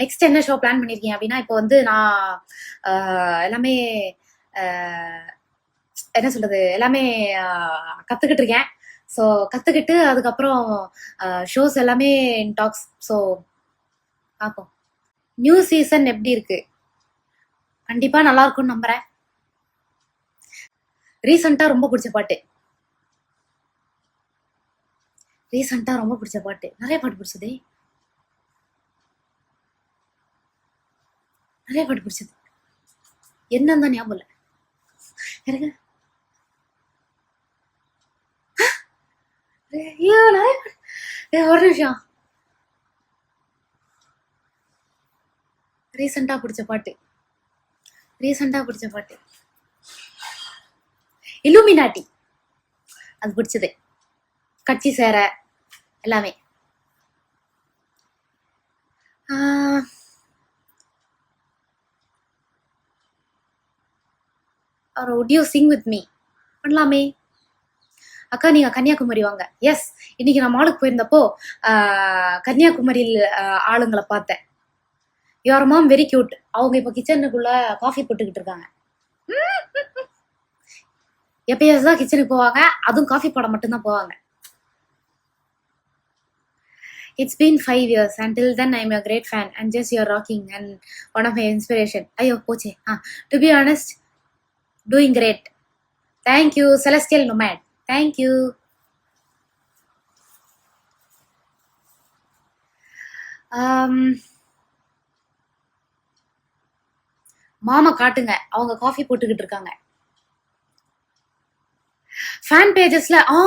Next என்ன show plan பண்ணியிருக்கீங்க அப்படின்னா இப்போ வந்து நான் எல்லாமே என்ன சொல்றது எல்லாமே கத்துக்கிட்டு இருக்கேன். ஸோ கத்துக்கிட்டு அதுக்கப்புறம் ஷோஸ் எல்லாமே டாக்ஸ் ஸோ பார்ப்போம். நியூ சீசன் எப்படி இருக்கு? கண்டிப்பா நல்லா இருக்கும்னு நம்புறேன். ரீசெண்டா ரொம்ப பிடிச்ச பாட்டு. ரீசெண்டா ரொம்ப பிடிச்ச பாட்டு. நிறைய பாட்டு பிடிச்சதே. நிறைய பாட்டு பிடிச்சது. என்னன்னு தான் ஞாபகம் இல்லை. எனக்கு ஐயோ நிறைய பாட்டு ஒரு நிமிஷம். ரீசெண்டா பிடிச்ச பாட்டு. ரீசெண்டா பிடிச்ச பாட்டு. இலுமினாட்டி அது பிடிச்சது. கட்சி சேர எல்லாமே. ஆஹ், or would you sing பண்ணலாமே. அக்கா நீங்க கன்னியாகுமரி வாங்க. எஸ் இன்னைக்கு நான் மாலுக்கு போயிருந்தப்போ கன்னியாகுமரியில் ஆளுங்களை பார்த்தேன். யுவர் மாம் வெரி கியூட் அவங்க இப்போ கிச்சனுக்குள்ள காஃபி போட்டுக்கிட்டு இருக்காங்க. எப்பயாச்சும் தான் கிச்சனுக்கு போவாங்க. அதுவும் காஃபி போட மட்டும்தான் போவாங்க. It's been five years until then I am a great fan and just you're rocking and one of my inspiration ஐயோ போச்சே. ஆ to be honest doing great thank you celestial nomad thank you மாமா காட்டுங்க. அவங்க coffee போட்டுக்கிட்டு இருக்காங்க. Fan பேஜஸ்ல ஆ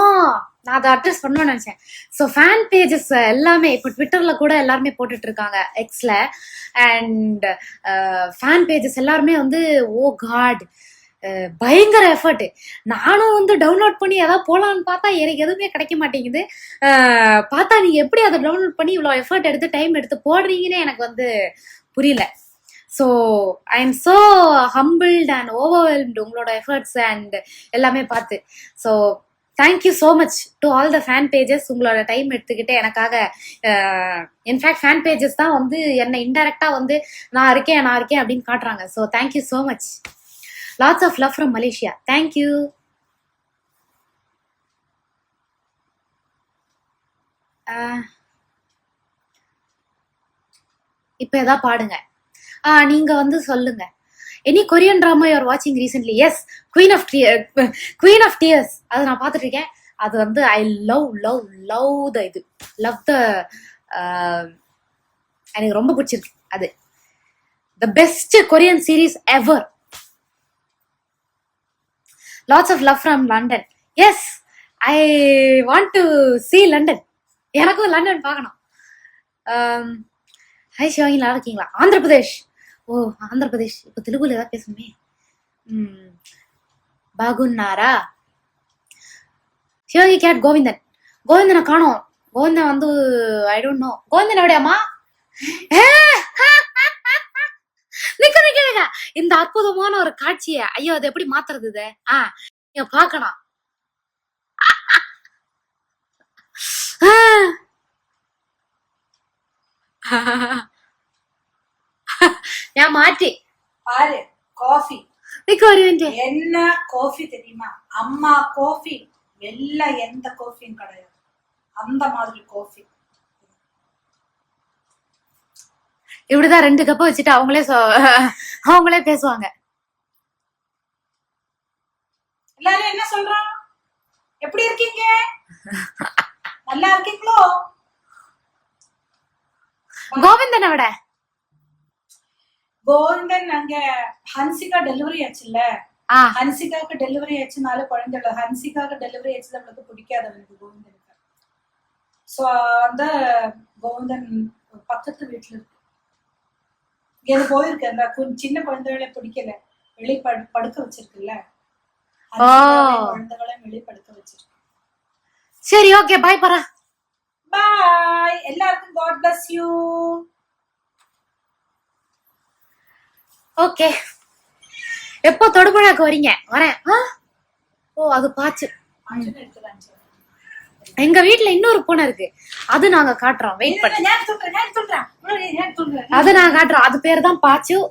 நான் அதை address பண்ணணும்னு நினைச்சேன். ஸோ ஃபேன் பேஜஸ் எல்லாமே இப்போ ட்விட்டர்ல கூட எல்லாருமே போட்டுட்டு இருக்காங்க எக்ஸ்ல அண்ட் ஃபேன் பேஜஸ் எல்லாருமே வந்து oh ஓ காட் பயங்கர எஃபர்ட் நானும் வந்து டவுன்லோட் பண்ணி ஏதாவது போலான்னு பார்த்தா எனக்கு எதுவுமே கிடைக்க மாட்டேங்குது. பார்த்தா நீங்க எப்படி அதை டவுன்லோட் பண்ணி இவ்வளோ எஃபர்ட் எடுத்து டைம் எடுத்து போடுறீங்கன்னு எனக்கு வந்து புரியல. So I am so humbled and overwhelmed உங்களோட எஃபர்ட்ஸ் அண்ட் எல்லாமே பார்த்து. So thank you so much to all the fan pages உங்களோட டைம் எடுத்துக்கிட்டு எனக்காக இன்ஃபேக்ட் ஃபேன் பேஜஸ் தான் வந்து என்னை இன்டெரக்டாக வந்து நான் இருக்கேன் நான் இருக்கேன் அப்படின்னு காட்டுறாங்க. So thank you so much lots of love from Malaysia thank you இப்போ எதா பாடுங்க. ஆ நீங்க வந்து சொல்லுங்க. எனி கொரியன் ட்ராமா யூஆர் வாட்சிங் recently yes queen of queen of tears அதை நான் பார்த்துட்டு இருக்கேன் அது வந்து I love love love the இது. லவ் த எனக்கு ரொம்ப பிடிச்சிருக்கு அது. The best Korean series ever lots of love from London yes I want to see London எனக்கும் லண்டன் பார்க்கணும். Um, ஹை ஷிவாங்கி நல்லா இருக்கீங்களா? ஆந்திரப்பிரதேஷ். ஓ ஆந்திர பிரதேஷ் இப்போ தெலுங்குல ஏதாவது பேசணுமே. பாகுன்னாரா சிவகி கேட் கோவிந்தன் கோவிந்தனை காணோம். கோவிந்தன் வந்து ஐ டோன்ட் நோ கோவிந்தன் எப்படியாமா நிக்க நிக்க நிக்க இந்த அற்புதமான ஒரு காட்சியை ஐயோ அது எப்படி மாத்துறது இது ஆ நீங்க பார்க்கணும் ഞാൻ മാറ്റി பாரு காஃபி നിക്ക് ഒരു മിനിറ്റ് என்ன காஃபி தெரியுமா அம்மா காஃபி எல்லாம் எந்த காஃபியும் கிடையாது அந்த மாதிரி காஃபி இப்படிதான் ரெண்டு கப்ப வச்சுட்டு அவங்களே அவங்களே பேசுவாங்க. எல்லாரும் என்ன சொல்றோம்? எப்படி இருக்கீங்க? நல்லா இருக்கீங்களோ? கோவிந்தனை விட கோவிந்தன் அங்க ஹன்சிகா டெலிவரி ஆச்சுல்ல? ஆ. ஹன்சிகாவுக்கு டெலிவரி ஆச்சுனால குழந்தை ஹன்சிகாவுக்கு டெலிவரி ஆச்சு நம்மளுக்கு பிடிக்காது அவனுக்கு கோவிந்தனுக்கு. சோ அந்த கோவிந்தன் பக்கத்து வீட்டுல இருக்கு. இங்க போயிருக்கு அந்த சின்ன குழந்தைகளை பிடிக்கல. வெளி படு படுக்க வச்சிருக்குல்ல குழந்தைகளையும் வெளி படுக்க வச்சிருக்கு சரி ஓகே பாய் பரா. பாய் எல்லாருக்கும் காட் bless யூ ஓகே. எப்போ தொடுபுழாக்கு வரீங்க? வரேன்? ஓ அது பாச்சு எங்க வீட்டுல இன்னொரு பூனை இருக்கு. அது நாங்க காட்டுறோம். வெயிட் பண்ணி. அதை நான் காட்டுறோம். அது பேர் தான் பாச்சு.